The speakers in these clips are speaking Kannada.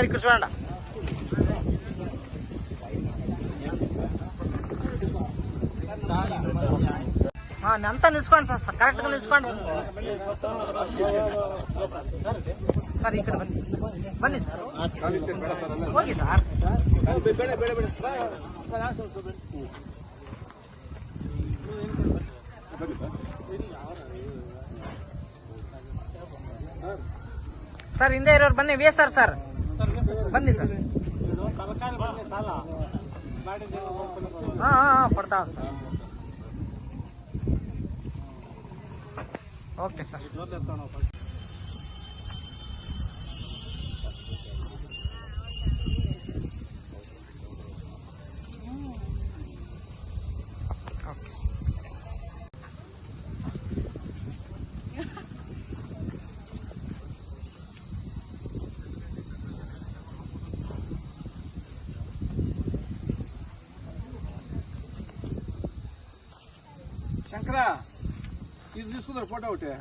Ah, ಸರಿ ಕರೆ ಹಾಂ ನನ್ನ ತಾನ ಸರ್ ಕರೆಕ್ಟ್ ಬಂದು ನಿಸ್ಕೊಂಡು ಹೋಗಿ. ಸರ್, ಈ ಕಡೆ ಬನ್ನಿ. ಬನ್ನಿ ಸರ್ ಹೋಗಿ ಸರ್ ಬೇಡ ಬೇಡ ಸರ್, ಹಿಂದೆ ಇರೋರು ಬನ್ನಿ ವಿ ಸರ್ ಸರ್ ಬನ್ನಿ ಸರ್. ಹಾಂ ಹಾಂ ಪಡ್ತಾ ಸರ್. Okay sir. శంకరా ఇది తీసుకుందరు ఫోటో ఒకటే.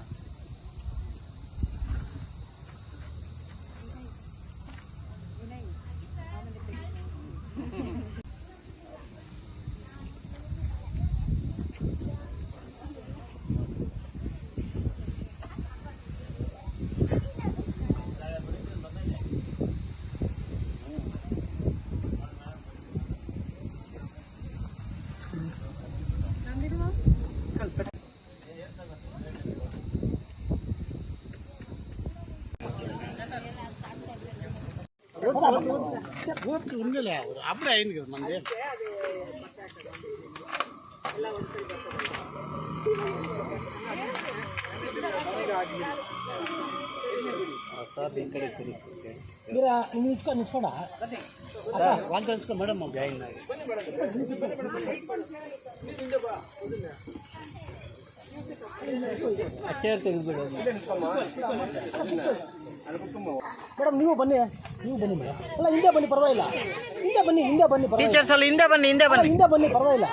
ఉండలే అప్పుడే అయింది కదా మనది వాళ్ళు తెలుసుకో మేడం మా జాయిన్ ಚೇರ್ ತೆಗೆದ್ಬಿಡು ಮೇಡಮ್ ನೀವು ಬನ್ನಿ. ನೀವು ಬನ್ನಿ ಮೇಡಮ್. ಅಲ್ಲ ಹಿಂದೆ ಬನ್ನಿ ಪರವಾಗಿಲ್ಲ. ಹಿಂದೆ ಬನ್ನಿ ಹಿಂದೆ ಬನ್ನಿ ಪರವಾಗಿಲ್ಲ. ಟೀಚರ್ಸ್ ಅಲ್ಲಿ ಹಿಂದೆ ಬನ್ನಿ ಹಿಂದೆ ಬನ್ನಿ. ಹಿಂದೆ ಬನ್ನಿ ಪರವಾಗಿಲ್ಲ.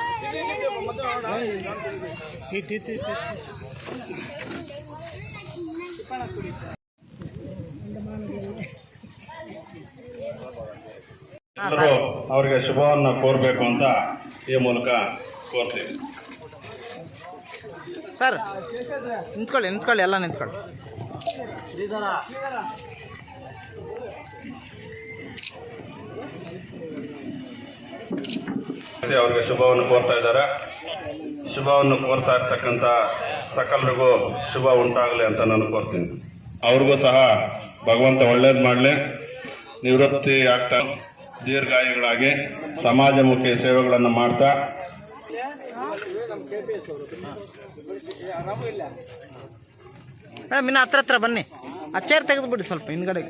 ಅವರಿಗೆ ಶುಭವನ್ನು ಕೋರಬೇಕು ಅಂತ ಈ ಮೂಲಕ ಕೋರ್ತೀವಿ ಸರ್ ನಿಂತ್ಕೊಳ್ಳಿ ನಿಂತ್ಕೊಳ್ಳಿ ಎಲ್ಲ ನಿಂತ್ಕೊಳ್ಳಿ. ಅವರಿಗೆ ಶುಭವನ್ನು ಕೋರ್ತಾ ಇದ್ದಾರೆ. ಶುಭವನ್ನು ಕೋರ್ತಾ ಇರ್ತಕ್ಕಂಥ ಸಕಲರಿಗೂ ಶುಭ ಉಂಟಾಗಲಿ ಅಂತ ನಾನು ಕೋರ್ತೀನಿ. ಅವ್ರಿಗೂ ಸಹ ಭಗವಂತ ಒಳ್ಳೇದು ಮಾಡಲಿ. ನಿವೃತ್ತಿ ಆಗ್ತಾ ದೀರ್ಘಾಯುಗಳಾಗಿ ಸಮಾಜಮುಖಿ ಸೇವೆಗಳನ್ನು ಮಾಡ್ತಾ. ಮೇಡಮ್ ಇನ್ನು ಹತ್ರ ಹತ್ರ ಬನ್ನಿ. ಆ ಚೇರ್ ತೆಗೆದುಬಿಡಿ ಸ್ವಲ್ಪ ಹಿಂದ್ಗಡೆ.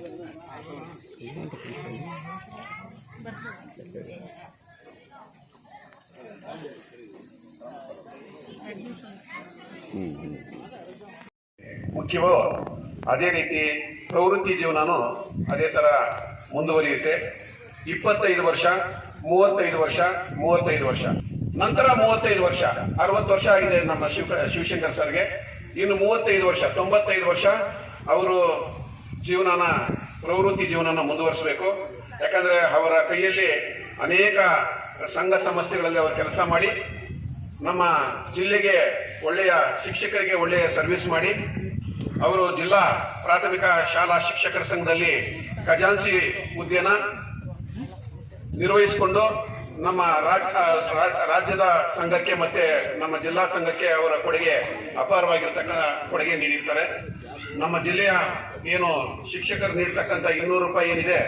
ಮುಖ್ಯವೋ ಅದೇ ರೀತಿ ಪ್ರವೃತ್ತಿ ಜೀವನನೂ ಅದೇ ಥರ ಮುಂದುವರಿಯುತ್ತೆ. ಇಪ್ಪತ್ತೈದು ವರ್ಷ, ಮೂವತ್ತೈದು ವರ್ಷ ಮೂವತ್ತೈದು ವರ್ಷ. ನಂತರ ಮೂವತ್ತೈದು ವರ್ಷ. ಅರವತ್ತು ವರ್ಷ ಆಗಿದೆ ನಮ್ಮ ಶಿವ ಶಿವಶಂಕರ್ ಸರ್ಗೆ. ಇನ್ನು ಮೂವತ್ತೈದು ವರ್ಷ, ತೊಂಬತ್ತೈದು ವರ್ಷ ಅವರು ಜೀವನನ, ಪ್ರವೃತ್ತಿ ಜೀವನನ ಮುಂದುವರಿಸಬೇಕು. ಯಾಕಂದರೆ ಅವರ ಕೈಯಲ್ಲಿ ಅನೇಕ ಸಂಘ ಸಂಸ್ಥೆಗಳಲ್ಲಿ ಅವರು ಕೆಲಸ ಮಾಡಿ, ನಮ್ಮ ಜಿಲ್ಲೆಗೆ ಒಳ್ಳೆಯ ಶಿಕ್ಷಕರಿಗೆ ಒಳ್ಳೆಯ ಸರ್ವಿಸ್ ಮಾಡಿ, ಅವರು ಜಿಲ್ಲಾ ಪ್ರಾಥಮಿಕ ಶಾಲಾ ಶಿಕ್ಷಕರ ಸಂಘದಲ್ಲಿ ಖಜಾನ್ಸಿ ಹುದ್ದೆನ ನಿರ್ವಹಿಸಿಕೊಂಡು ನಮ್ಮ ರಾಜ್ಯದ ಸಂಘಕ್ಕೆ ಮತ್ತೆ ನಮ್ಮ ಜಿಲ್ಲಾ ಸಂಘಕ್ಕೆ ಅವರ ಕೊಡುಗೆ ಅಪಾರವಾಗಿರ್ತಕ್ಕ ಕೊಡುಗೆ ನೀಡಿರ್ತಾರೆ. ನಮ್ಮ ಜಿಲ್ಲೆಯ ಏನು ಶಿಕ್ಷಕರು ನೀಡ್ತಕ್ಕಂಥ ಇನ್ನೂರು ರೂಪಾಯಿ ಏನಿದೆ,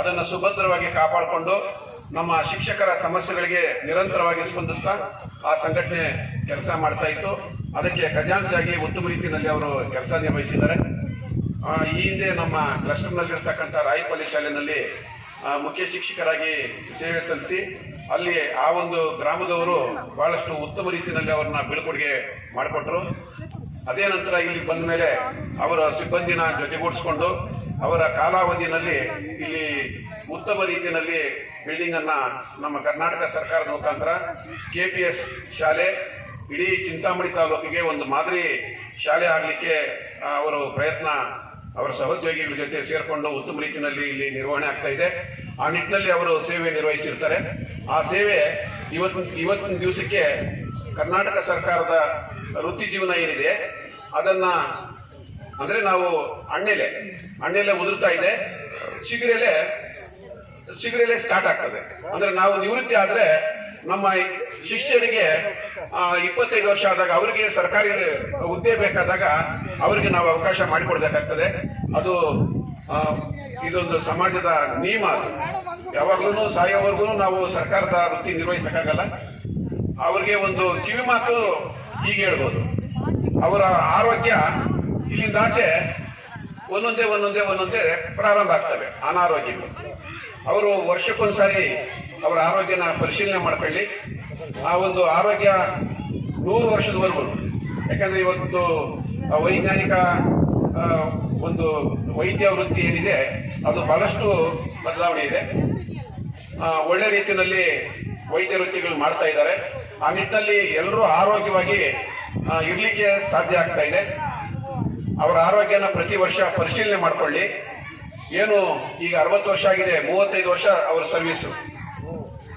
ಅದನ್ನು ಸುಭದ್ರವಾಗಿ ಕಾಪಾಡಿಕೊಂಡು ನಮ್ಮ ಶಿಕ್ಷಕರ ಸಮಸ್ಯೆಗಳಿಗೆ ನಿರಂತರವಾಗಿ ಸ್ಪಂದಿಸ್ತಾ ಆ ಸಂಘಟನೆ ಕೆಲಸ ಮಾಡ್ತಾ ಇತ್ತು. ಅದಕ್ಕೆ ಖಜಾನ್ಸಿಯಾಗಿ ಉತ್ತಮ ರೀತಿಯಲ್ಲಿ ಅವರು ಕೆಲಸ ನಿರ್ವಹಿಸಿದ್ದಾರೆ. ಈ ಹಿಂದೆ ನಮ್ಮ ಕ್ಲಸ್ಟರ್ನಲ್ಲಿರ್ತಕ್ಕಂಥ ರಾಯಪಲ್ಲಿ ಶಾಲೆಯಲ್ಲಿ ಮುಖ್ಯ ಶಿಕ್ಷಕರಾಗಿ ಸೇವೆ ಸಲ್ಲಿಸಿ ಅಲ್ಲಿ ಆ ಒಂದು ಗ್ರಾಮದವರು ಬಹಳಷ್ಟು ಉತ್ತಮ ರೀತಿಯಲ್ಲಿ ಅವರನ್ನ ಬೀಳ್ಕೊಡುಗೆ ಮಾಡಿಕೊಟ್ರು. ಅದೇ ನಂತರ ಇಲ್ಲಿ ಬಂದ ಮೇಲೆ ಅವರ ಸಿಬ್ಬಂದಿನ ಜೊತೆಗೂಡಿಸ್ಕೊಂಡು ಅವರ ಕಾಲಾವಧಿಯಲ್ಲಿ ಇಲ್ಲಿ ಉತ್ತಮ ರೀತಿಯಲ್ಲಿ ಬಿಲ್ಡಿಂಗ್ ಅನ್ನ ನಮ್ಮ ಕರ್ನಾಟಕ ಸರ್ಕಾರದ ಮುಖಾಂತರ ಕೆ ಪಿ ಎಸ್ ಶಾಲೆ ಇಡೀ ಚಿಂತಾಮಣಿ ತಾಲೂಕಿಗೆ ಒಂದು ಮಾದರಿ ಶಾಲೆ ಆಗಲಿಕ್ಕೆ ಅವರು ಪ್ರಯತ್ನ, ಅವರ ಸಹೋದ್ಯೋಗಿಗಳ ಜೊತೆ ಸೇರಿಕೊಂಡು ಉತ್ತಮ ರೀತಿಯಲ್ಲಿ ಇಲ್ಲಿ ನಿರ್ವಹಣೆ ಆಗ್ತಾ ಇದೆ. ಆ ನಿಟ್ಟಿನಲ್ಲಿ ಅವರು ಸೇವೆ ನಿರ್ವಹಿಸಿರ್ತಾರೆ. ಆ ಸೇವೆ ಇವತ್ತು, ಇವತ್ತಿನ ದಿವಸಕ್ಕೆ ಕರ್ನಾಟಕ ಸರ್ಕಾರದ ವೃತ್ತಿ ಜೀವನ ಏನಿದೆ, ಅದನ್ನು ಅಂದರೆ ನಾವು ಅಣ್ಣೆಲೆ ಅಣ್ಣೆಲೆ ಉದುರ್ತಾ ಇದೆ. ಚಿಗುರೆಲೆ ಚಿಗುರೆಲೆ ಸ್ಟಾರ್ಟ್ ಆಗ್ತದೆ. ಅಂದರೆ ನಾವು ನಿವೃತ್ತಿ ಆದರೆ ನಮ್ಮ ಶಿಷ್ಯರಿಗೆ ಇಪ್ಪತ್ತೈದು ವರ್ಷ ಆದಾಗ ಅವರಿಗೆ ಸರ್ಕಾರಿ ಹುದ್ದೆ ಬೇಕಾದಾಗ ಅವರಿಗೆ ನಾವು ಅವಕಾಶ ಮಾಡಿಕೊಡ್ಬೇಕಾಗ್ತದೆ. ಅದು ಇದೊಂದು ಸಮಾಜದ ನಿಯಮ ಅದು. ಯಾವಾಗ್ಲೂ ಸಾಯೋವರೆಗೂ ನಾವು ಸರ್ಕಾರದ ವೃತ್ತಿ ನಿರ್ವಹಿಸೋಕ್ಕಾಗಲ್ಲ. ಅವರಿಗೆ ಒಂದು ಕಿವಿ ಮಾತು ಈಗ ಹೇಳ್ಬೋದು. ಅವರ ಆರೋಗ್ಯ ಇಲ್ಲಿಂದ ಆಚೆ ಒಂದೊಂದೇ ಒಂದೊಂದೇ ಒಂದೊಂದೇ ಪ್ರಾರಂಭ ಆಗ್ತವೆ ಅನಾರೋಗ್ಯಗಳು ಅವರು ವರ್ಷಕ್ಕೊಂದ್ಸಾರಿ ಅವರ ಆರೋಗ್ಯನ ಪರಿಶೀಲನೆ ಮಾಡ್ಕೊಳ್ಳಿ. ಆ ಒಂದು ಆರೋಗ್ಯ ನೂರು ವರ್ಷದವರೆಗೂ ಯಾಕಂದ್ರೆ ಇವತ್ತು ವೈಜ್ಞಾನಿಕ ಒಂದು ವೈದ್ಯ ವೃತ್ತಿ ಏನಿದೆ, ಅದು ಬಹಳಷ್ಟು ಬದಲಾವಣೆ ಇದೆ. ಒಳ್ಳೆ ರೀತಿಯಲ್ಲಿ ವೈದ್ಯ ವೃತ್ತಿಗಳು ಮಾಡ್ತಾ ಇದ್ದಾರೆ. ಆ ನಿಟ್ಟಿನಲ್ಲಿ ಎಲ್ಲರೂ ಆರೋಗ್ಯವಾಗಿ ಇರಲಿಕ್ಕೆ ಸಾಧ್ಯ ಆಗ್ತಾ ಇದೆ. ಅವರ ಆರೋಗ್ಯನ ಪ್ರತಿ ವರ್ಷ ಪರಿಶೀಲನೆ ಮಾಡ್ಕೊಳ್ಳಿ. ಏನು ಈಗ ಅರವತ್ತು ವರ್ಷ ಆಗಿದೆ, ಮೂವತ್ತೈದು ವರ್ಷ ಅವರ ಸರ್ವಿಸು.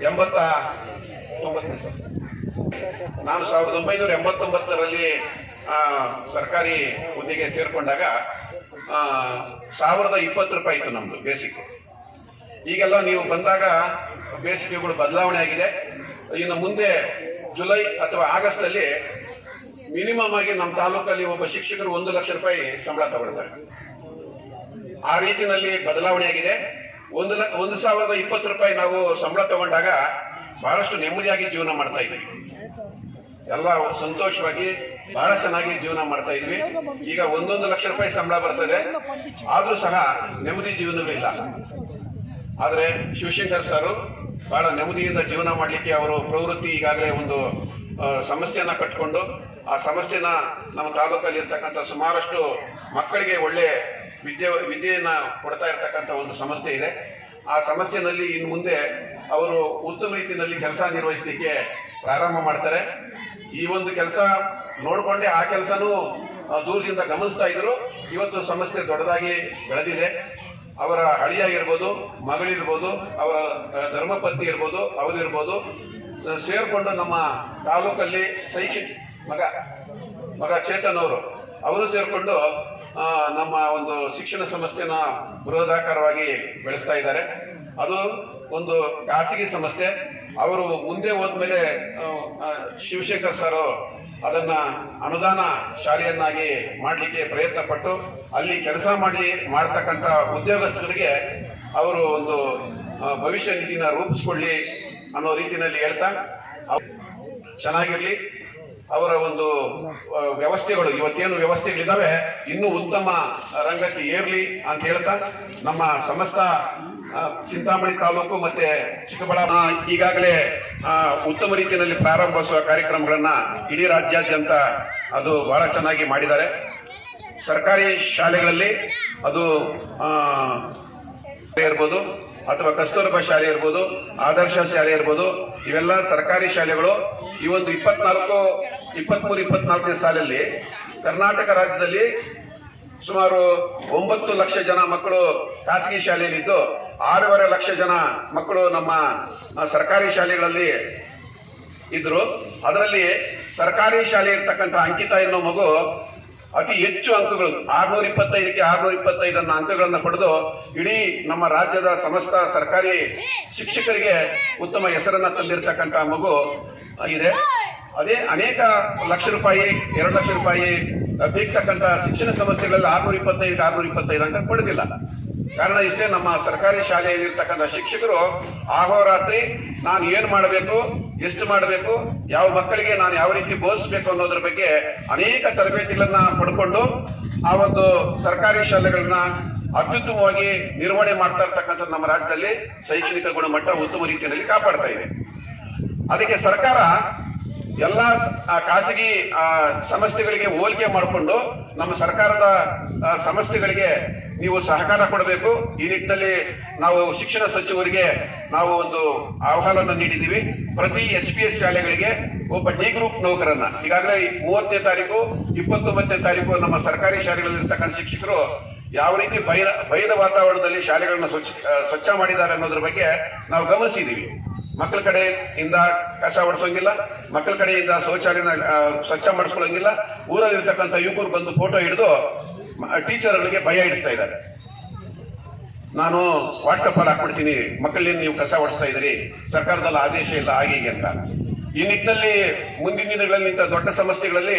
ಎಂಬತ್ತ ನಾನು ಸಾವಿರದ ಒಂಬೈನೂರ ಎಂಬತ್ತೊಂಬತ್ತರಲ್ಲಿ ಸರ್ಕಾರಿ ಹುದ್ದೆಗೆ ಸೇರಿಕೊಂಡಾಗ ಸಾವಿರದ ಇಪ್ಪತ್ತು ರೂಪಾಯಿ ಇತ್ತು ನಮ್ಮದು ಬೇಸಿಕ್. ಈಗೆಲ್ಲ ನೀವು ಬಂದಾಗ ಬೇಸಿಗೆಗಳು ಬದಲಾವಣೆ ಆಗಿದೆ. ಇನ್ನು ಮುಂದೆ ಜುಲೈ ಅಥವಾ ಆಗಸ್ಟಲ್ಲಿ ಮಿನಿಮಮ್ ಆಗಿ ನಮ್ಮ ತಾಲೂಕಲ್ಲಿ ಒಬ್ಬ ಶಿಕ್ಷಕರು ಒಂದು ಲಕ್ಷ ರೂಪಾಯಿ ಸಂಬಳ ತಗೊಳ್ತಾರೆ. ಆ ರೀತಿಯಲ್ಲಿ ಬದಲಾವಣೆ ಆಗಿದೆ. ಒಂದು ಲ, ಒಂದು ಸಾವಿರದ ಇಪ್ಪತ್ತು ರೂಪಾಯಿ ನಾವು ಸಂಬಳ ತಗೊಂಡಾಗ ಬಹಳಷ್ಟು ನೆಮ್ಮದಿಯಾಗಿ ಜೀವನ ಮಾಡ್ತಾ ಇದ್ವಿ. ಎಲ್ಲ ಸಂತೋಷವಾಗಿ ಬಹಳ ಚೆನ್ನಾಗಿ ಜೀವನ ಮಾಡ್ತಾ ಇದ್ವಿ. ಈಗ ಒಂದೊಂದು ಲಕ್ಷ ರೂಪಾಯಿ ಸಂಬಳ ಬರ್ತದೆ. ಆದರೂ ಸಹ ನೆಮ್ಮದಿ ಜೀವನವಿಲ್ಲ ಆದ್ರೆ ಶಿವಶಂಕರ್ ಸರ್ ಬಹಳ ನೆಮ್ಮದಿಯಿಂದ ಜೀವನ ಮಾಡಲಿಕ್ಕೆ ಅವರು ಪ್ರವೃತ್ತಿ ಈಗಾಗಲೇ ಒಂದು ಸಮಸ್ಯೆಯನ್ನು ಕಟ್ಟಿಕೊಂಡು ಆ ಸಮಸ್ಯೆನ ನಮ್ಮ ತಾಲೂಕಲ್ಲಿ ಇರ್ತಕ್ಕಂಥ ಸುಮಾರಷ್ಟು ಮಕ್ಕಳಿಗೆ ಒಳ್ಳೆ ವಿದ್ಯೆ, ವಿದ್ಯೆಯನ್ನು ಕೊಡ್ತಾ ಇರ್ತಕ್ಕಂಥ ಒಂದು ಸಮಸ್ಯೆ ಇದೆ. ಆ ಸಮಸ್ಯೆಯಲ್ಲಿ ಇನ್ನು ಮುಂದೆ ಅವರು ಉತ್ತಮ ರೀತಿಯಲ್ಲಿ ಕೆಲಸ ನಿರ್ವಹಿಸಲಿಕ್ಕೆ ಪ್ರಾರಂಭ ಮಾಡ್ತಾರೆ. ಈ ಒಂದು ಕೆಲಸ ನೋಡಿಕೊಂಡೆ ಆ ಕೆಲಸನೂ ದೂರದಿಂದ ಗಮನಿಸ್ತಾ ಇದ್ದರು ಇವತ್ತು ಸಮಸ್ಯೆ ದೊಡ್ಡದಾಗಿ ಬೆಳೆದಿದೆ. ಅವರ ಅಳಿಯ ಇರ್ಬೋದು ಮಗಳಿರ್ಬೋದು ಅವರ ಧರ್ಮಪತ್ನಿ ಇರ್ಬೋದು ಅವರಿರ್ಬೋದು ಸೇರ್ಕೊಂಡು ನಮ್ಮ ತಾಲೂಕಲ್ಲಿ ಸೈಕಿ ಮಗ ಮಗ ಚೇತನ್ ಅವರು ಅವರು ಸೇರಿಕೊಂಡು ನಮ್ಮ ಒಂದು ಶಿಕ್ಷಣ ಸಂಸ್ಥೆನ ಬೃಹದಾಕಾರವಾಗಿ ಬೆಳೆಸ್ತಾ ಇದ್ದಾರೆ. ಅದು ಒಂದು ಖಾಸಗಿ ಸಂಸ್ಥೆ. ಅವರು ಮುಂದೆ ಹೋದ್ಮೇಲೆ ಶಿವಶೇಖರ್ ಸರ್ ಅದನ್ನ ಅನುದಾನ ಶಾಲೆಯನ್ನಾಗಿ ಮಾಡಲಿಕ್ಕೆ ಪ್ರಯತ್ನ ಪಟ್ಟು ಅಲ್ಲಿ ಕೆಲಸ ಮಾಡಿ ಮಾಡ್ತಕ್ಕಂಥ ಉದ್ಯೋಗಸ್ಥರಿಗೆ ಅವರು ಒಂದು ಭವಿಷ್ಯ ನಿಧಿನ ರೂಪಿಸ್ಕೊಳ್ಳಿ ಅನ್ನೋ ರೀತಿಯಲ್ಲಿ ಹೇಳ್ತಾ ಚೆನ್ನಾಗಿರ್ಲಿ. ಅವರ ಒಂದು ವ್ಯವಸ್ಥೆಗಳು, ಇವತ್ತೇನು ವ್ಯವಸ್ಥೆಗಳಿದ್ದಾವೆ ಇನ್ನೂ ಉತ್ತಮ ರಂಗಕ್ಕೆ ಏರ್ಲಿ ಅಂತ ಹೇಳ್ತಾ, ನಮ್ಮ ಸಮಸ್ತ ಚಿಂತಾಮಣಿ ತಾಲೂಕು ಮತ್ತೆ ಚಿಕ್ಕಬಳ್ಳಾಪುರ ಈಗಾಗಲೇ ಉತ್ತಮ ರೀತಿಯಲ್ಲಿ ಪ್ರಾರಂಭಿಸುವ ಕಾರ್ಯಕ್ರಮಗಳನ್ನು ಇಡೀ ರಾಜ್ಯಾದ್ಯಂತ ಅದು ಬಹಳ ಚೆನ್ನಾಗಿ ಮಾಡಿದ್ದಾರೆ. ಸರ್ಕಾರಿ ಶಾಲೆಗಳಲ್ಲಿ ಅದು ಇರ್ಬೋದು. ಅಥವಾ ಕಸ್ತೂರಬಾ ಶಾಲೆ ಇರ್ಬೋದು, ಆದರ್ಶ ಶಾಲೆ ಇರ್ಬೋದು, ಇವೆಲ್ಲ ಸರ್ಕಾರಿ ಶಾಲೆಗಳು. ಈ ಒಂದು ಇಪ್ಪತ್ನಾಲ್ಕು, ಇಪ್ಪತ್ಮೂರು, ಇಪ್ಪತ್ನಾಲ್ಕನೇ ಸಾಲಲ್ಲಿ ಕರ್ನಾಟಕ ರಾಜ್ಯದಲ್ಲಿ ಸುಮಾರು ಒಂಬತ್ತು ಲಕ್ಷ ಜನ ಮಕ್ಕಳು ಖಾಸಗಿ ಶಾಲೆಯಲ್ಲಿದ್ದು, ಆರೂವರೆ ಲಕ್ಷ ಜನ ಮಕ್ಕಳು ನಮ್ಮ ಸರ್ಕಾರಿ ಶಾಲೆಗಳಲ್ಲಿ ಇದ್ರು. ಅದರಲ್ಲಿ ಸರ್ಕಾರಿ ಶಾಲೆ ಇರ್ತಕ್ಕಂಥ ಅಂಕಿತ ಎನ್ನುವ ಮಗು ಅತಿ ಹೆಚ್ಚು ಅಂಕಗಳು ಆರ್ನೂರ ಇಪ್ಪತ್ತೈದಕ್ಕೆ ಆರ್ನೂರ ಇಪ್ಪತ್ತೈದನ್ನ ಅಂಕಗಳನ್ನು ಪಡೆದು ಇಡೀ ನಮ್ಮ ರಾಜ್ಯದ ಸಮಸ್ತ ಸರ್ಕಾರಿ ಶಿಕ್ಷಕರಿಗೆ ಉತ್ತಮ ಹೆಸರನ್ನ ತಂದಿರತಕ್ಕಂತಹ ಮಗು ಇದೆ ಅದೇ ಅನೇಕ ಲಕ್ಷ ರೂಪಾಯಿ, ಎರಡು ಲಕ್ಷ ರೂಪಾಯಿ ಬೇಕಂತ ಶಿಕ್ಷಣ ಸಮಸ್ಯೆಗಳಲ್ಲಿ ಆರ್ನೂರ ಇಪ್ಪತ್ತೈದು ಆರ್ನೂರ ಇಪ್ಪತ್ತೈದು ಅಂತ ಪಡೆದಿಲ್ಲ. ಕಾರಣ ಇಷ್ಟೇ, ನಮ್ಮ ಸರ್ಕಾರಿ ಶಾಲೆಯಲ್ಲಿರ್ತಕ್ಕಂಥ ಶಿಕ್ಷಕರು ಆಹೋರಾತ್ರಿ ನಾನು ಏನು ಮಾಡಬೇಕು, ಎಷ್ಟು ಮಾಡಬೇಕು, ಯಾವ ಮಕ್ಕಳಿಗೆ ನಾನು ಯಾವ ರೀತಿ ಬೋಧಿಸಬೇಕು ಅನ್ನೋದ್ರ ಬಗ್ಗೆ ಅನೇಕ ತರಬೇತಿಗಳನ್ನ ಪಡ್ಕೊಂಡು ಆ ಒಂದು ಸರ್ಕಾರಿ ಶಾಲೆಗಳನ್ನ ಅತ್ಯುತ್ತಮವಾಗಿ ನಿರ್ವಹಣೆ ಮಾಡ್ತಾ ಇರ್ತಕ್ಕಂಥ ನಮ್ಮ ರಾಜ್ಯದಲ್ಲಿ ಶೈಕ್ಷಣಿಕ ಗುಣಮಟ್ಟ ಉತ್ತಮ ರೀತಿಯಲ್ಲಿ ಕಾಪಾಡ್ತಾ ಇದೆ. ಅದಕ್ಕೆ ಸರ್ಕಾರ ಎಲ್ಲ ಖಾಸಗಿ ಸಮಸ್ಥೆಗಳಿಗೆ ಹೋಲಿಕೆ ಮಾಡಿಕೊಂಡು ನಮ್ಮ ಸರ್ಕಾರದ ಸಮಸ್ಥೆಗಳಿಗೆ ನೀವು ಸಹಕಾರ ಕೊಡಬೇಕು. ಈ ನಿಟ್ಟಿನಲ್ಲಿ ನಾವು ಶಿಕ್ಷಣ ಸಚಿವರಿಗೆ ನಾವು ಒಂದು ಆಹ್ವಾನವನ್ನು ನೀಡಿದ್ದೀವಿ. ಪ್ರತಿ ಎಚ್ ಪಿ ಎಸ್ ಶಾಲೆಗಳಿಗೆ ಒಬ್ಬ ಡಿ ಗ್ರೂಪ್ ನೌಕರನ್ನ. ಈಗಾಗಲೇ ಮೂವತ್ತನೇ ತಾರೀಕು, ಇಪ್ಪತ್ತೊಂಬತ್ತನೇ ತಾರೀಕು ನಮ್ಮ ಸರ್ಕಾರಿ ಶಾಲೆಗಳಲ್ಲಿರ್ತಕ್ಕಂಥ ಶಿಕ್ಷಕರು ಯಾವ ರೀತಿ ಭಯದ ಭಯದ ವಾತಾವರಣದಲ್ಲಿ ಶಾಲೆಗಳನ್ನು ಸ್ವಚ್ಛ ಸ್ವಚ್ಛ ಮಾಡಿದ್ದಾರೆ ಅನ್ನೋದ್ರ ಬಗ್ಗೆ ನಾವು ಗಮನಿಸಿದ್ದೀವಿ. ಮಕ್ಕಳ ಕಡೆಯಿಂದ ಕಸ ಹೊಡ್ಸೋಂಗಿಲ್ಲ ಮಕ್ಕಳ ಕಡೆಯಿಂದ ಶೌಚಾಲಯನ ಸ್ವಚ್ಛ ಮಾಡಿಸ್ಕೊಳ್ಳೋಂಗಿಲ್ಲ. ಊರಲ್ಲಿರ್ತಕ್ಕಂಥ ಯುವಕರು ಬಂದು ಫೋಟೋ ಹಿಡಿದು ಟೀಚರ್ಗಳಿಗೆ ಭಯ ಇಡಿಸ್ತಾ ಇದ್ದಾರೆ. ನಾನು ವಾಟ್ಸಪ್ ಅಲ್ಲಿ ಹಾಕ್ಬಿಡ್ತೀನಿ, ಮಕ್ಕಳೇನು ನೀವು ಕಸ ಹೊಡಿಸ್ತಾ ಇದ್ದೀರಿ? ಸರ್ಕಾರದಲ್ಲಿ ಆದೇಶ ಇಲ್ಲ ಹೀಗೆ ಅಂತ. ಈ ನಿಟ್ಟಿನಲ್ಲಿ ಮುಂದಿನ ದಿನಗಳಲ್ಲಿ ಇಂಥ ದೊಡ್ಡ ಸಮಸ್ಯೆಗಳಲ್ಲಿ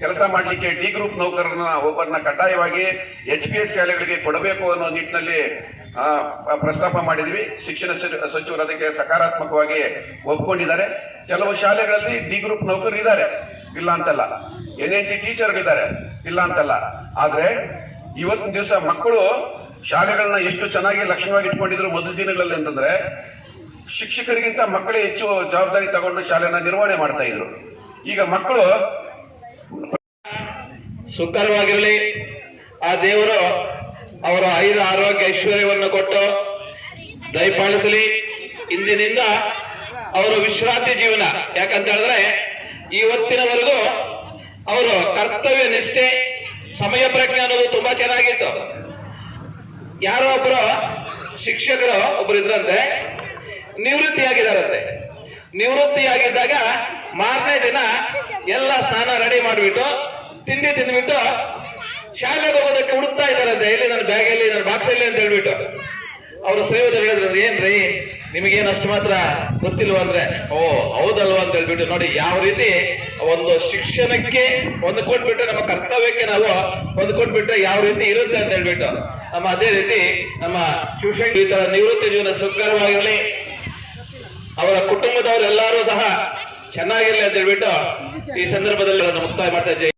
ಕೆಲಸ ಮಾಡಲಿಕ್ಕೆ ಡಿ ಗ್ರೂಪ್ ನೌಕರರನ್ನ ಒಬ್ಬರನ್ನ ಕಡ್ಡಾಯವಾಗಿ ಎಚ್ ಪಿ ಎಸ್ ಶಾಲೆಗಳಿಗೆ ಕೊಡಬೇಕು ಅನ್ನೋ ನಿಟ್ಟಿನಲ್ಲಿ ಪ್ರಸ್ತಾಪ ಮಾಡಿದ್ವಿ. ಶಿಕ್ಷಣ ಸಚಿ- ಸಚಿವರು ಅದಕ್ಕೆ ಸಕಾರಾತ್ಮಕವಾಗಿ ಒಪ್ಕೊಂಡಿದ್ದಾರೆ. ಕೆಲವು ಶಾಲೆಗಳಲ್ಲಿ ಡಿ ಗ್ರೂಪ್ ನೌಕರರು ಇದ್ದಾರೆ. ಇಲ್ಲ ಅಂತಲ್ಲ. ಎನ್ ಎನ್ ಟಿ ಟೀಚರ್ಗಳಿದ್ದಾರೆ ಇಲ್ಲ ಅಂತಲ್ಲ. ಆದ್ರೆ ಇವತ್ತಿನ ದಿವಸ ಮಕ್ಕಳು ಶಾಲೆಗಳನ್ನ ಎಷ್ಟು ಚೆನ್ನಾಗಿ ಲಕ್ಷಣವಾಗಿ ಇಟ್ಕೊಂಡಿದ್ರು ಮೊದಲ ದಿನಗಳಲ್ಲಿ ಅಂತಂದ್ರೆ ಶಿಕ್ಷಕರಿಗಿಂತ ಮಕ್ಕಳೇ ಹೆಚ್ಚು ಜವಾಬ್ದಾರಿ ತಗೊಂಡು ಶಾಲೆಯನ್ನು ನಿರ್ವಹಣೆ ಮಾಡ್ತಾ ಇದ್ರು. ಈಗ ಮಕ್ಕಳು ಸುಖರವಾಗಿರಲಿ ಆ ದೇವರು ಅವರ ಐದು ಆರೋಗ್ಯ ಐಶ್ವರ್ಯವನ್ನು ಕೊಟ್ಟು ದಯಪಾಲಿಸಲಿ. ಇಂದಿನಿಂದ ಅವರ ವಿಶ್ರಾಂತಿ ಜೀವನ. ಯಾಕಂತ ಹೇಳಿದ್ರೆ, ಇವತ್ತಿನವರೆಗೂ ಅವರು ಕರ್ತವ್ಯ ನಿಷ್ಠೆ, ಸಮಯ ಪ್ರಜ್ಞೆ ಅನ್ನೋದು ತುಂಬಾ ಚೆನ್ನಾಗಿತ್ತು. ಯಾರೋ ಒಬ್ರು ಶಿಕ್ಷಕರು, ಒಬ್ರು ಇದ್ರಂತೆ ನಿವೃತ್ತಿಯಾಗಿದ್ದಾರಂತೆ. ನಿವೃತ್ತಿಯಾಗಿದ್ದಾಗ ಮಾರನೇ ದಿನ ಎಲ್ಲ ಸ್ನಾನ ರೆಡಿ ಮಾಡಿಬಿಟ್ಟು, ತಿಂಡಿ ತಿಂದ್ಬಿಟ್ಟು ಶಾಲೆಗೆ ಹೋಗೋದಕ್ಕೆ ಹುಡುಕ್ತಾ ಇದ್ದಾರಂತೆ. ಎಲ್ಲಿ ನನ್ನ ಬ್ಯಾಗಲ್ಲಿ ನನ್ನ ಬಾಕ್ಸಲ್ಲಿ ಅಂತ ಹೇಳ್ಬಿಟ್ಟು. ಅವರು ಶ್ರೀಯುತ ಹೇಳಿದ್ರು, ಏನ್ರಿ, ನಿಮಗೇನು ಅಷ್ಟು ಮಾತ್ರ ಗೊತ್ತಿಲ್ವ? ಅಂದ್ರೆ, ಓ, ಹೌದಲ್ವಾ? ಅಂತ ಹೇಳ್ಬಿಟ್ಟು, ನೋಡಿ, ಯಾವ ರೀತಿ ಒಂದು ಶಿಕ್ಷಣಕ್ಕೆ ಹೊಂದ್ಕೊಂಡ್ಬಿಟ್ರೆ ನಮ್ಮ ಕರ್ತವ್ಯಕ್ಕೆ ನಾವು ಹೊಂದ್ಕೊಂಡ್ಬಿಟ್ರೆ ಯಾವ ರೀತಿ ಇರುತ್ತೆ ಅಂತ ಹೇಳ್ಬಿಟ್ಟು. ನಮ್ಮ ಅದೇ ರೀತಿ ನಮ್ಮ ಶಿವಶಂಕರ್ ಈ ತರ ನಿವೃತ್ತಿ ಜೀವನ ಸುಖಕರವಾಗಿರಲಿ. ಅವರ ಕುಟುಂಬದವರೆಲ್ಲರೂ ಸಹ ಚೆನ್ನಾಗಿರಲಿ ಅಂತ ಹೇಳ್ಬಿಟ್ಟು ಈ ಸಂದರ್ಭದಲ್ಲಿ ಮುಕ್ತಾಯ ಮಾಡ್ತಾ ಇದ್ದೇನೆ